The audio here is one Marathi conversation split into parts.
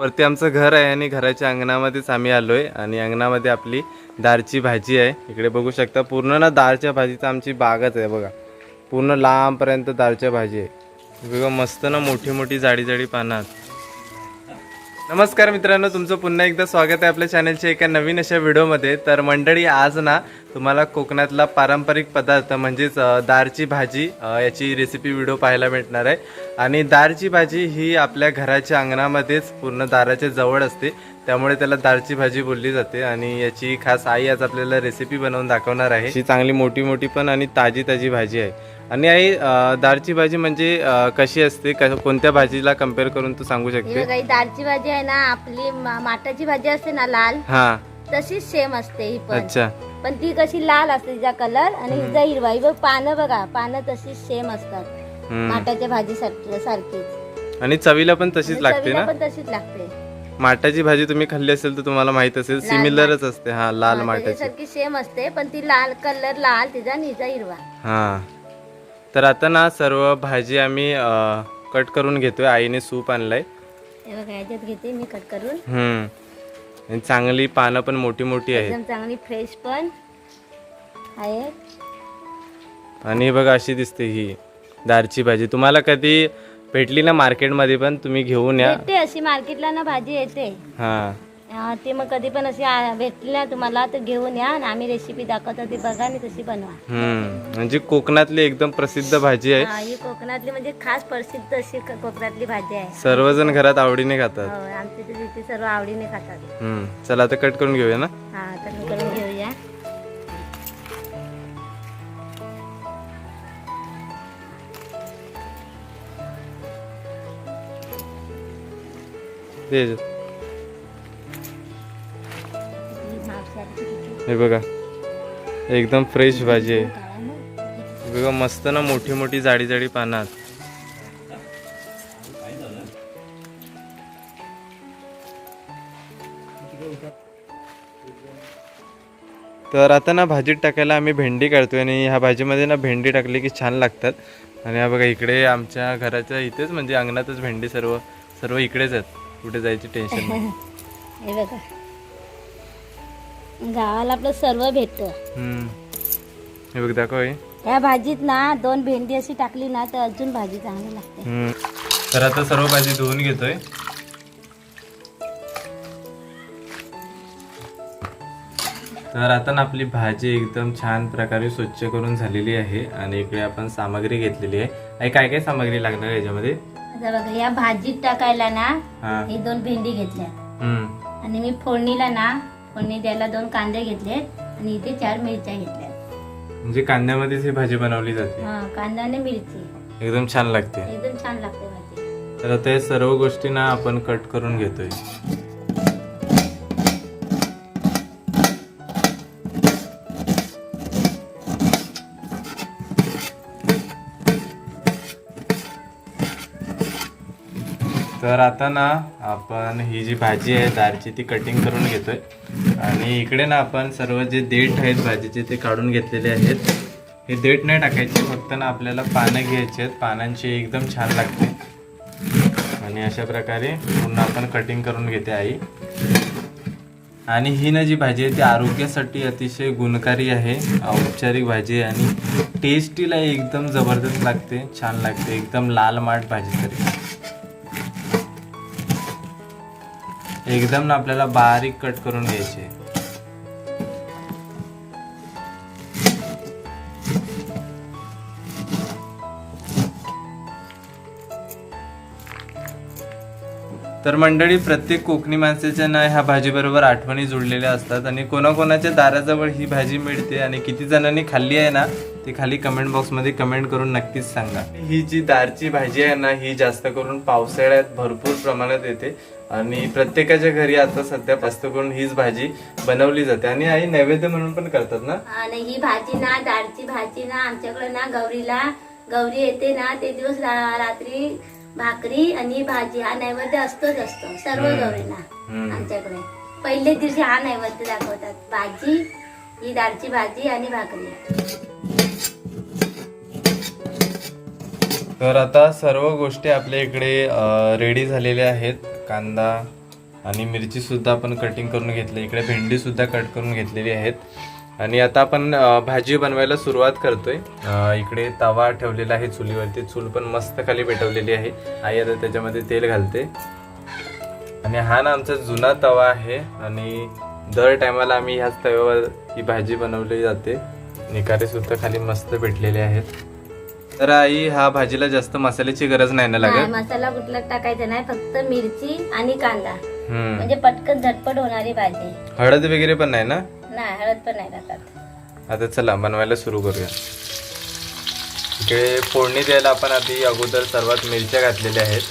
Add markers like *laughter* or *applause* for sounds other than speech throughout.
वरती आमचं घर आहे आणि घराच्या अंगणामध्येच आम्ही आलो आहे आणि अंगणामध्ये आपली दारची भाजी आहे. इकडे बघू शकता पूर्ण ना दारच्या भाजीचं आमची बागच आहे बघा. पूर्ण लांबपर्यंत दारच्या भाजी आहे. बघा मस्त ना मोठी मोठी जाडी जाडी पानात नमस्कार मित्रांनो तुमचं पुन्हा एकदा स्वागत आहे आपल्या चॅनलच्या एका नवीन अशा व्हिडिओमध्ये तर मंडळी आज ना तुम्हाला कोकणातला पारंपरिक पदार्थ म्हणजेच दारची भाजी याची रेसिपी व्हिडिओ पाहायला भेटणार आहे. आणि दारची भाजी ही आपल्या घराच्या अंगणामध्येच पूर्ण दाराच्या जवळ असते. त्यामुळे त्याला दारची भाजी बोलली जाते आणि याची खास आई आज आपल्याला रेसिपी बनवून दाखवणार आहे. ही चांगली मोठी मोठी पण आणि ताजी ताजी भाजी आहे. आणि आई अ, दारची भाजी म्हणजे अ, कशी असते? क- कोणत्या भाजीला कंपेअर करून तू सांगू ही शकते? ही दालची भाजी आहे ना आपली मा- माठाची भाजी असते ना लाल? हा. तशीच सेम असते ही पण. अच्छा. पण ती कशी लाल असते तिचा कलर आणि हिचा हिरवा. ही बघ पानं बघा पानं तशीच सेम असतात. हम्म. माठाच्या भाजी सारखीच. आणि चवीला पण तशीच लागते चवीला ना? पण तशीच लागते. माठाची भाजी तुम्ही खाल्ली असेल तर तुम्हाला माहीत असेल लाल सिमिलरच असते. हा लाल माठाची. सारखी सेम असते पण ती लाल कलर लाल तिचा आणि हिचा हिरवा. हा. तर आता ना सर्व भाजी आम्ही कट करून घेतोय. आईने सूप आणलाय. बघा याच्यात घेते मी कट करून. हम्म. आणि चांगली पानं पण मोठी मोठी आहेत चांगली फ्रेश पण आहे आणि बघा अशी दिसते ही दारची भाजी. तुम्हाला कधी भेटली ना मार्केटमध्ये पण तुम्ही घेऊन या. अशी. मार्केटला ना भाजी येते. हा, ती मग कधी पण अशी आ- भेटली ना तुम्हाला तर घेऊन या आणि आम्ही रेसिपी दाखवतो ती बघा आणि तशी बनवा. हम्म. म्हणजे कोकणातली एकदम प्रसिद्ध भाजी आहे. हा, ही कोकणातली म्हणजे खास प्रसिद्ध अशी क- कोकणातली भाजी आहे. सर्वजण घरात आवडीने खातात. हो, आमच्या इथे तिथे सर्व आवडीने खातात. हम्म. चला आता कट करून घेऊया ना? हा तर मी करून घेऊया. याच्यात. हे बघा. एकदम फ्रेश भाजी आहे. हे बघा मस्त ना मोठी मोठी जाडी जाडी पानात. तर आता ना भाजीत टाकायला आम्ही भेंडी काढतोय आणि ह्या भाजीमध्ये ना भेंडी टाकली की छान लागतात. आणि हा बघा इकडे आमच्या घराच्या इथेच म्हणजे अंगणातच भेंडी सर्व सर्व इकडेच आहेत. कुठे जायची टेन्शन नाही. *laughs* गावाला आपलं सर्व भेटतं हम्म. हे बघ दाखव हे. या भाजीत ना दोन भेंडी अशी टाकली ना तर अजून भाजी चांगली लागते हम्म. तर आता सर्व भाजी धुवून घेतोय तर आता ना आपली भाजी एकदम छान प्रकारे स्वच्छ करून झालेली आहे आणि इकडे आपण सामग्री घेतलेली आहे आणि काय काय सामग्री लागणार आहे याच्यामध्ये आता बघा या भाजीत टाकायला ना हा हे दोन भेंडी घेतल्या हम्म. आणि मी फोडणीला ना फोडणी द्यायला दोन कांदे घेतलेत आणि इथे चार मिरच्या घेतल्यात. म्हणजे कांद्यामध्येच ही भाजी बनवली जाते. हा कांदा आणि मिरची. एकदम छान लागते. एकदम छान लागते भाजी. तर आता या सर्व गोष्टी ना आपण कट करून घेतोय. तर आता ना आपण ही जी भाजी आहे दारची ती कटिंग करून घेतोय. आणि इकडे ना आपण सर्व जे देठ आहेत भाजीचे ते काढून घेतलेले आहेत. हे देठ नाही टाकायचे फक्त ना आपल्याला पानं घ्यायची आहेत. पानांची एकदम छान लागते. आणि अशा प्रकारे पूर्ण आपण कटिंग करून घेते आई. आणि ही ना जी भाजी आहे ती आरोग्यासाठी अतिशय गुणकारी आहे. औपचारिक भाजी आहे आणि टेस्टीला एकदम जबरदस्त लागते छान लागते. एकदम लाल माठ भाजी तरी. एकदम ना आपल्याला बारीक कट करून घ्यायचे. तर मंडळी प्रत्येक कोकणी माणसाच्या ना ह्या भाजीबरोबर आठवणी जुळलेल्या असतात आणि कोणाकोणाच्या दाराजवळ ही भाजी मिळते आणि किती जणांनी खाल्ली आहे ना ती खाली कमेंट बॉक्समध्ये कमेंट करून नक्कीच सांगा. ही जी दारची भाजी आहे ना ही जास्त करून पावसाळ्यात भरपूर प्रमाणात येते. आणि प्रत्येकाच्या घरी आता सध्या जास्त करून हीच भाजी बनवली जाते आणि आई नैवेद्य म्हणून पण करतात ना आणि ही भाजी ना डाळची भाजी ना आमच्याकडे ना गौरीला गौरी येते ना ते दिवस रा- रात्री भाकरी आणि भाजी हा नैवेद्य असतोच असतो सर्व हम्म. गौरीला हम्म. आमच्याकडे पहिल्या दिवशी हा नैवेद्य दाखवतात भाजी ही डाळची भाजी आणि भाकरी तर आता सर्व गोष्टी आपल्या इकडे रेडी झालेल्या आहेत. कांदा आणि मिरचीसुद्धा आपण कटिंग करून घेतली. इकडे भेंडीसुद्धा कट करून घेतलेली आहेत. आणि आता आपण भाजी बनवायला सुरुवात करतोय. इकडे तवा ठेवलेला आहे चुलीवरती. चूल पण मस्त खाली पेटवलेली आहे. आई आता त्याच्यामध्ये तेल घालते. आणि हा ना आमचा जुना तवा आहे. आणि दर टायमाला आम्ही ह्याच तव्यावर ही भाजी बनवली जाते. निकारेसुद्धा खाली मस्त भेटलेले आहेत. तर आई हा भाजीला जास्त मसाल्याची गरज नाही ना नाही लागत? मसाला कुठला टाकायचा नाही फक्त मिरची आणि कांदा. हम्म. म्हणजे पटकन झटपट होणारी भाजी. हळद वगैरे पण नाही ना? नाही हळद पण नाही टाकत. आता चला बनवायला सुरू करूया. इकडे फोडणी द्यायला आपण आधी अगोदर सर्वात मिरच्या घातलेल्या आहेत.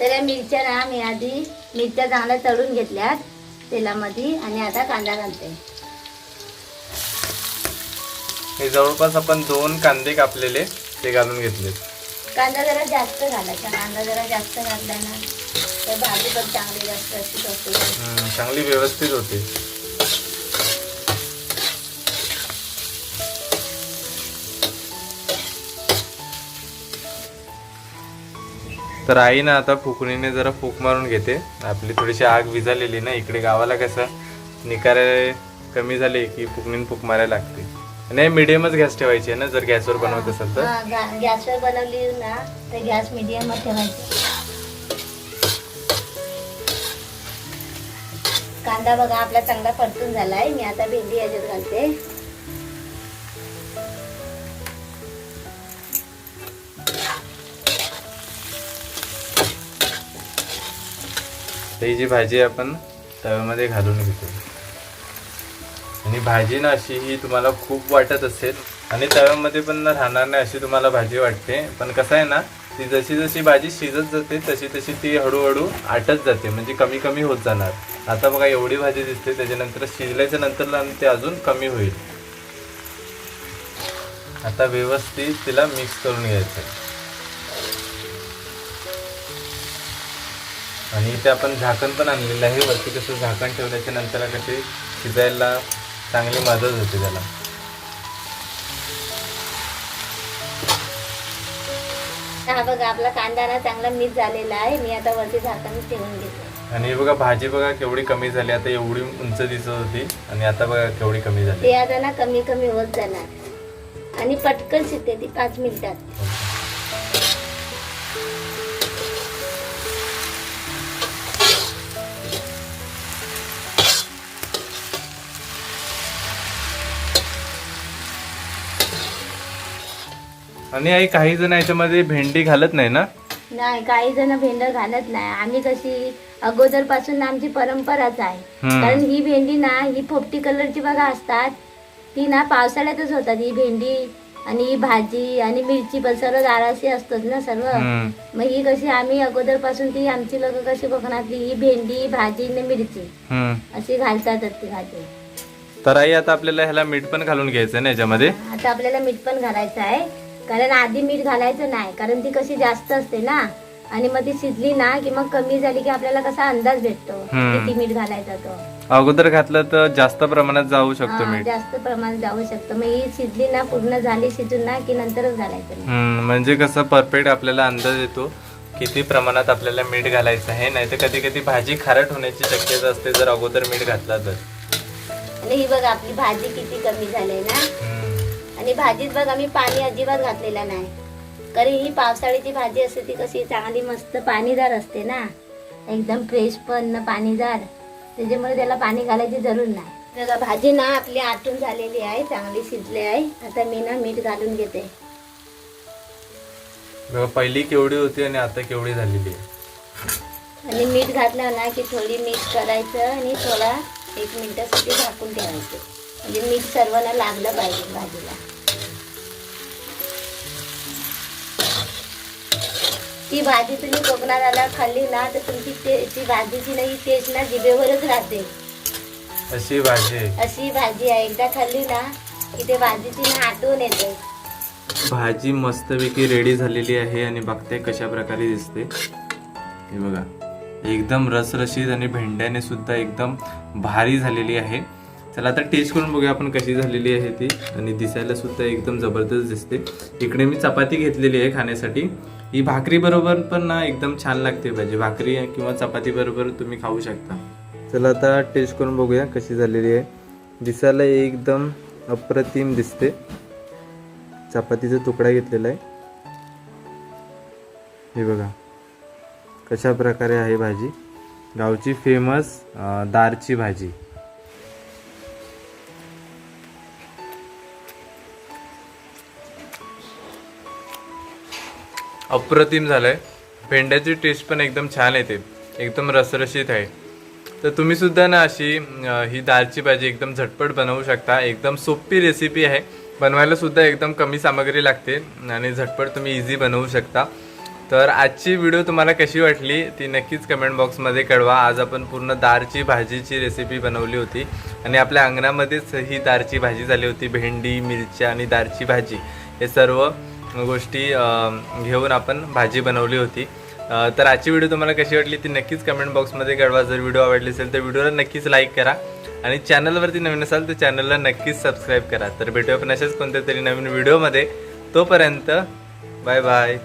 तर या मिरच्या ना मी आधी मिरच्या चांगल्या तळून घेतल्यात तेलामध्ये आणि आता कांदा घालते. हे जवळपास आपण दोन कांदे कापलेले ते घालून घेतले कांदा जरा जास्त घालायचा. कांदा जरा जास्त घातला ना तर भाजी पण चांगली जास्त अशी होते. चांगली व्यवस्थित होते. तर आई ना आता फुकणीने जरा फूक मारून घेते. आपली थोडीशी आग विझालेली ना इकडे गावाला कसं निकारे कमी झाले की फुकणीने फूक मारायला लागते. नाही मिडियमच गॅस ठेवायची आहे ना जर गॅसवर बनवत असेल तर. हा, गा- गॅसवर बनवली ना तर गॅस मीडियमवर ठेवायची. कांदा बघा आपला चांगला परतून झालाय. मी आता भेंडी याच्यात घालते. तर ही जी भाजी आपण तव्यामध्ये घालून घेतो आणि भाजी ना अशी ही तुम्हाला खूप वाटत असेल. आणि तव्यामध्ये पण राहणार नाही अशी तुम्हाला भाजी वाटते. पण कसं आहे ना ती जशी जशी भाजी शिजत जाते तशी तशी ती हळूहळू आटत जाते. म्हणजे कमी कमी होत जाणार. आता बघा एवढी भाजी दिसते त्याच्यानंतर शिजल्याच्या नंतर ते अजून कमी होईल. आता व्यवस्थित तिला मिक्स करून घ्यायचं. आणि इथे आपण झाकण पण आणलेलं आहे. वरती कसं झाकण ठेवल्याच्या नंतर कसे शिजायला चांगली मदत होते त्याला. हा बघा आपला कांदा ना चांगला मिक्स झालेला आहे. मी आता वरती झाकण ठेवून घेते. आणि हे बघा भाजी बघा केवढी कमी झाली. आता एवढी उंच दिसत होती आणि आता बघा केवढी कमी झाली. ते आता ना कमी कमी होत जाणार. आणि पटकन शिजते ती पाच मिनिटात. आणि आई काही जण याच्यामध्ये भेंडी घालत नाही ना? नाही काही जण भेंड घालत नाही. आम्ही कशी अगोदरपासून आमची परंपराच आहे. कारण ही भेंडी ना ही पोपटी कलरची बघा असतात. ती ना पावसाळ्यातच होतात. ही भेंडी आणि ही भाजी आणि मिरची पण सर्व दाराशी असतात ना सर्व. मग ही कशी आम्ही अगोदरपासून ती आमची लोक कशी कोकणातली ही भेंडी भाजी आणि मिरची. अशी घालतातच ती भाजी. तर आई आता आपल्याला ह्याला मीठ पण घालून घ्यायचं ना याच्यामध्ये? आता आपल्याला मीठ पण घालायचं आहे. कारण आधी मीठ घालायचं नाही कारण ती कशी जास्त असते ना. आणि मग ती शिजली ना की मग कमी झाली की आपल्याला कसा अंदाज भेटतो हम्म. किती मीठ घालायचा तो. अगोदर घातलं तर जास्त प्रमाणात जाऊ शकतो हा, मीठ. जास्त प्रमाणात जाऊ शकतं. मग ही शिजली ना पूर्ण झाली शिजून ना की नंतरच घालायचं. हम्म, म्हणजे कसं परफेक्ट आपल्याला अंदाज येतो किती प्रमाणात आपल्याला मीठ घालायचं आहे. नाही तर कधी कधी भाजी खारट होण्याची शक्यता असते जर अगोदर मीठ घातला तर. आणि ही बघ आपली भाजी किती कमी झाली ना. आणि भाजीत बघ आम्ही पाणी अजिबात घातलेलं नाही. कारण ही पावसाळ्याची भाजी असते ती कशी चांगली मस्त पाणीदार असते ना. एकदम फ्रेश पण न पाणीदार. त्याच्यामुळे त्याला पाणी घालायची जरूर नाही. बघा भाजी ना आपली आटून झालेली आहे चांगली शिजली आहे. आता मी ना मीठ घालून घेते. बघा, पहिली केवढी होती आणि आता केवढी झालेली आहे. आणि मीठ घातलं ना की थोडी मिक्स करायचं आणि थोडा एक मिनिटासाठी झाकून ठेवायचं. म्हणजे मीठ सर्वांना लागलं पाहिजे भाजीला. ती भाजी तुम्ही कोकणात आला खाल्ली ना तर तुमची ते ती भाजीची ना ही टेस्ट ना जिभेवरच राहते. अशी भाजी. आहे अशी भाजी आहे. एकदा खाल्ली ना की ते भाजीची ना आठवण येते. भाजी मस्तपैकी रेडी झालेली आहे आणि बघते कशा प्रकारे दिसते. हे बघा. एकदम रसरशीत आणि भेंड्याने सुद्धा एकदम भारी झालेली आहे. चला आता टेस्ट करून बघूया आपण कशी झालेली आहे ती. आणि दिसायला सुद्धा एकदम जबरदस्त दिसते. इकडे मी चपाती घेतलेली आहे खाण्यासाठी. ही भाकरी बरोबर पण ना एकदम छान लागते भाजी. भाकरी किंवा चपाती बरोबर तुम्ही खाऊ शकता. चला आता टेस्ट करून बघूया कशी झालेली आहे. दिसायला एकदम अप्रतिम दिसते. चपातीचा तुकडा घेतलेला आहे. हे बघा. कशा प्रकारे आहे भाजी? गावची फेमस दारची भाजी. अप्रतिम झालं आहे भेंड्याची टेस्ट पण एकदम छान येते. एकदम रसरशीत आहे. तर तुम्हीसुद्धा ना अशी ही दालची भाजी एकदम झटपट बनवू शकता. एकदम सोपी रेसिपी आहे. बनवायला सुद्धा एकदम कमी सामग्री लागते आणि झटपट तुम्ही इझी बनवू शकता. तर आजची व्हिडिओ तुम्हाला कशी वाटली ती नक्कीच कमेंट बॉक्समध्ये कळवा. आज आपण पूर्ण दारची भाजीची रेसिपी बनवली होती आणि आपल्या अंगणामध्येच ही दारची भाजी झाली होती. भेंडी मिरच्या आणि दारची भाजी. हे सर्व गोष्टी घेऊन आपण भाजी बनवली होती. तर आजची व्हिडिओ तुम्हाला कशी वाटली ती नक्कीच कमेंट बॉक्समध्ये कळवा. जर व्हिडिओ आवडली असेल तर व्हिडिओला नक्कीच लाईक करा आणि चॅनलवरती नवीन असाल तर चॅनलला नक्कीच सबस्क्राईब करा. तर भेटूया पण अशाच कोणत्या तरी नवीन व्हिडिओमध्ये. तोपर्यंत बाय बाय